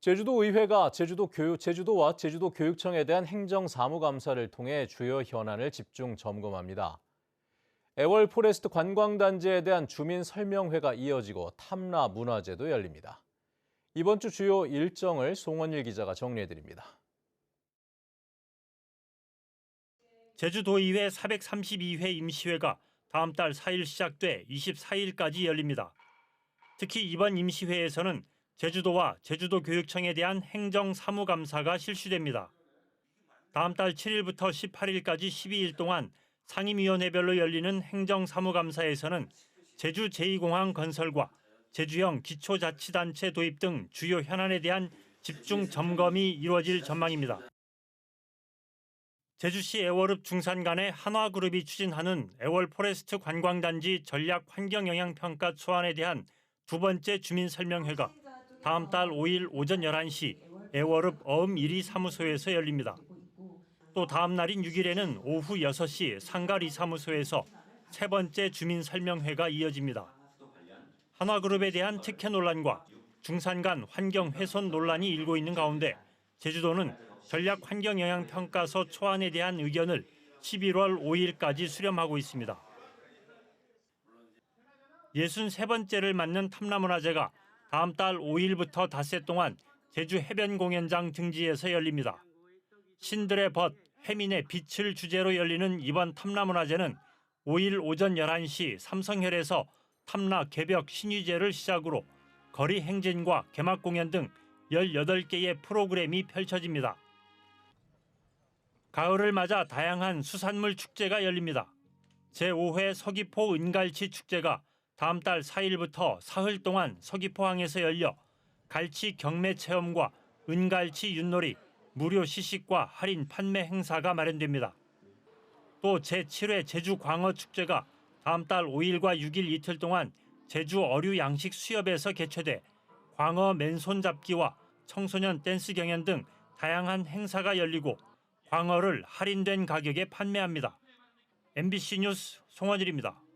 제주도 의회가 제주도 교육, 제주도와 제주도 교육청에 대한 행정 사무감사를 통해 주요 현안을 집중 점검합니다. 애월 포레스트 관광단지에 대한 주민 설명회가 이어지고 탐라 문화제도 열립니다. 이번 주 주요 일정을 송원일 기자가 정리해드립니다. 제주도의회 432회 임시회가 다음 달 4일 시작돼 24일까지 열립니다. 특히 이번 임시회에서는 제주도와 제주도 교육청에 대한 행정 사무감사가 실시됩니다. 다음 달 7일부터 18일까지 12일 동안 상임위원회별로 열리는 행정사무감사에서는 제주 제2공항 건설과 제주형 기초자치단체 도입 등 주요 현안에 대한 집중 점검이 이루어질 전망입니다. 제주시 애월읍 중산간의 한화그룹이 추진하는 애월 포레스트 관광단지 전략 환경영향평가 초안에 대한 두 번째 주민설명회가 다음 달 5일 오전 11시 애월읍 어음 1위 사무소에서 열립니다. 또 다음 날인 6일에는 오후 6시 상가리 사무소에서 세 번째 주민 설명회가 이어집니다. 한화그룹에 대한 특혜 논란과 중산간 환경 훼손 논란이 일고 있는 가운데 제주도는 전략 환경 영향 평가서 초안에 대한 의견을 11월 5일까지 수렴하고 있습니다. 63번째를 맞는 탐라문화제가 다음 달 5일부터 닷새 동안 제주 해변 공연장 등지에서 열립니다. 신들의 벗, 해민의 빛을 주제로 열리는 이번 탐라문화제는 5일 오전 11시 삼성혈에서 탐라 개벽 신유제를 시작으로 거리 행진과 개막 공연 등 18개의 프로그램이 펼쳐집니다. 가을을 맞아 다양한 수산물 축제가 열립니다. 제5회 서귀포 은갈치 축제가 다음 달 4일부터 사흘 동안 서귀포항에서 열려 갈치 경매 체험과 은갈치 윷놀이, 무료 시식과 할인 판매 행사가 마련됩니다. 또 제7회 제주 광어 축제가 다음 달 5일과 6일 이틀 동안 제주 어류 양식 수협에서 개최돼 광어 맨손 잡기와 청소년 댄스 경연 등 다양한 행사가 열리고 광어를 할인된 가격에 판매합니다. MBC 뉴스 송원일입니다.